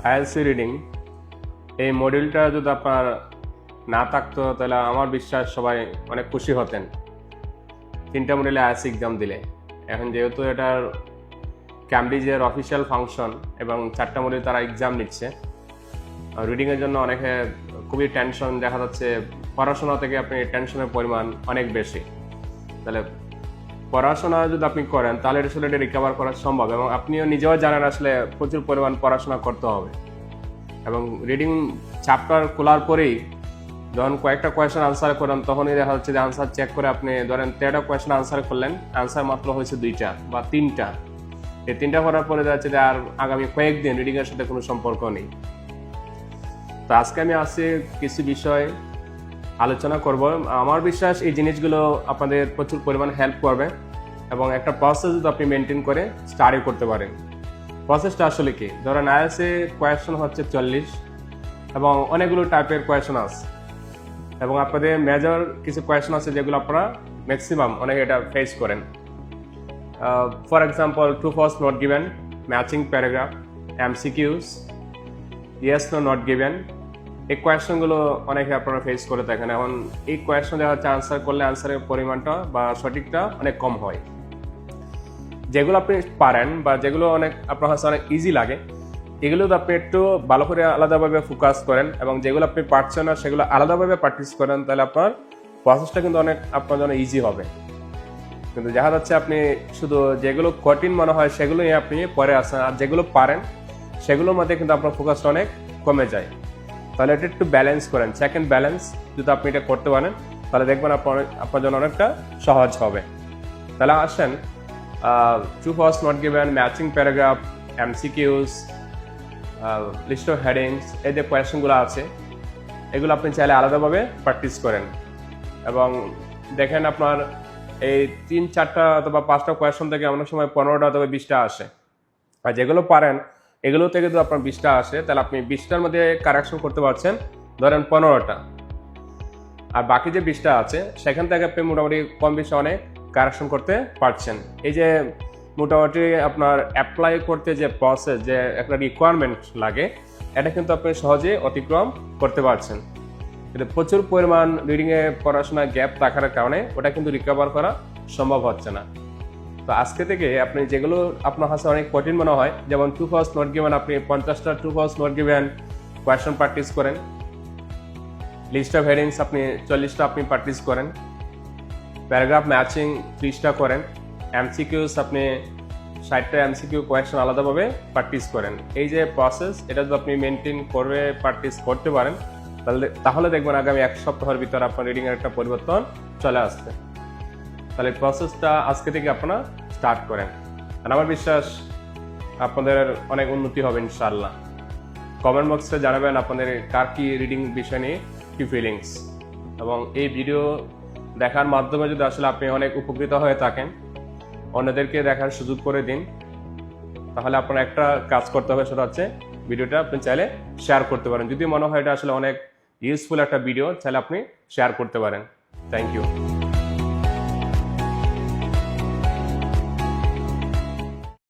ILC reading এই মডিউলটা যদি আপনার না থাকতো, তাহলে আমার বিশ্বাস সবাই অনেক খুশি হতেন। তিনটা মডিউলে আইএলসি এক্সাম দিলে। এখন যেহেতু এটার ক্যামব্রিজের অফিসিয়াল ফাংশন এবং চারটা মডিউল তারা এক্সাম নিচ্ছে রিডিংয়ের জন্য অনেকে খুবই টেনশন দেখা যাচ্ছে পড়াশোনা থেকে আপনি টেনশনের পরিমাণ অনেক বেশি। তাহলে পড়াশোনা যদি আপনি করেন, তাহলে আসলে এটা রিকভার করা সম্ভব এবং আপনিও নিজেও জানেন আসলে প্রচুর পরিমাণ পড়াশোনা করতে হবে। এবং রিডিং চ্যাপ্টার খোলার পরেই যখন কয়েকটা কোয়েশন আনসার করেন তখনই দেখা যাচ্ছে যে আনসার চেক করে আপনি ধরেন তেরোটা কোয়েশন আনসার করলেন আনসার মাত্র হয়েছে দুইটা বা তিনটা। এই তিনটা করার পরে দেখা যাচ্ছে যে আর আগামী কয়েকদিন রিডিংয়ের সাথে কোনো সম্পর্ক নেই। তো আজকে আমি আসছি কিছু বিষয় আলোচনা করব। আমার বিশ্বাস এই জিনিসগুলো আপনাদের প্রচুর পরিমাণ হেল্প করবে এবং একটা প্রসেস যদি আপনি মেনটেন করে স্টাডি করতে পারেন। প্রসেসটা আসলে কি? ধরেন আইএসএ কোয়েশন হচ্ছে চল্লিশ এবং অনেকগুলো টাইপের কোয়েশন আছে। এবং আপনাদের মেজর কিছু কোয়েশন আছে যেগুলো আপনারা ম্যাক্সিমাম অনেকে এটা ফেস করেন। For example true false not given matching paragraph MCQs yes no not given এই কোয়েশনগুলো অনেকে আপনারা ফেস করে থাকেন। এখন এই কোয়েশন দেখা যাচ্ছে আনসার করলে আনসারের পরিমাণটা বা সঠিকটা অনেক কম হয়। যেগুলো আপনি পারেন বা যেগুলো অনেক আপনার কাছে অনেক ইজি লাগে, এগুলো তো আপনি একটু ভালো করে আলাদাভাবে ফোকাস করেন এবং যেগুলো আপনি পারছেন না, সেগুলো আলাদাভাবে প্র্যাকটিস করেন, তাহলে আপনার প্রসেসটা কিন্তু অনেক আপনার জন্য ইজি হবে। কিন্তু দেখা যাচ্ছে আপনি শুধু যেগুলো কঠিন মনে হয়, সেগুলোই আপনি পরে আসেন। আর যেগুলো পারেন, সেগুলোর মধ্যে কিন্তু আপনার ফোকাসটা অনেক কমে যায়। তাহলে এটা একটু ব্যালেন্স করেন। সেকেন্ড ব্যালেন্স যদি আপনি এটা করতে পারেন, তাহলে দেখবেন আপনার আপনার জন্য অনেকটা সহজ হবে। তাহলে আসেন true false not given matching paragraph MCQs list of headings এই যে কোয়েশনগুলো আছে, এগুলো আপনি চাইলে আলাদাভাবে প্র্যাকটিস করেন। এবং দেখেন আপনার এই তিন, চারটা অথবা পাঁচটা কোয়েশন থেকে অনেক সময় পনেরোটা অথবা বিশটা আসে। আর যেগুলো পারেন এগুলো থেকে যদি আপনার বিশটা আসে, তাহলে আপনি বিশটার মধ্যে কারেকশন করতে পারছেন। ধরেন পনেরোটা। আর বাকি যে বিশটা আছে, সেখান থেকে আপনি মোটামুটি কম বেশি অনেক কারেকশন করতে পারছেন। এই যে মোটামুটি আপনার অ্যাপ্লাই করতে যে প্রসেস যে একটা রিকোয়ারমেন্ট লাগে, এটা কিন্তু আপনি সহজে অতিক্রম করতে পারছেন। কিন্তু প্রচুর পরিমাণ রিডিংয়ে পড়াশোনা গ্যাপ থাকার কারণে ওটা কিন্তু রিকভার করা সম্ভব হচ্ছে না। তো আজকে থেকে আপনি যেগুলো আপনার কাছে অনেক কঠিন মনে হয়, যেমন টু ফার্স্ট নোট গিভেন আপনি পঞ্চাশটা true false not given question practice করেন। লিস্ট অফ হেডিংস আপনি চল্লিশটা আপনি প্র্যাকটিস করেন। প্যারাগ্রাফ ম্যাচিং ত্রিশটা করেন। এমসিকিউস আপনি ষাটটা এমসিকিউ কোয়েশন আলাদাভাবে প্র্যাকটিস করেন। এই যে প্রসেস এটা যদি আপনি মেনটেন করে প্র্যাকটিস করতে পারেন, তাহলে তাহলে দেখবেন আগামী এক সপ্তাহের ভিতর আপনার রিডিংয়ের একটা পরিবর্তন চলে আসবে। তাহলে প্রসেসটা আজকে থেকে আপনারা স্টার্ট করেন। আর আমার বিশ্বাস আপনাদের অনেক উন্নতি হবে ইনশাল্লাহ কমেন্ট বক্সে জানাবেন আপনাদের কার কি রিডিং বিষয় নিয়ে কি ফিলিংস এবং এই ভিডিও দেখার মাধ্যমে যদি আসলে আপনি অনেক উপকৃত হয়ে থাকেন, অন্যদেরকে দেখার সুযোগ করে দিন, তাহলে আপনার একটা কাজ করতে হবে, সেটা হচ্ছে ভিডিওটা আপনি চাইলে শেয়ার করতে পারেন। যদি মনে হয় এটা আসলে অনেক ইউজফুল একটা ভিডিও তাহলে আপনি শেয়ার করতে পারেন। Thank you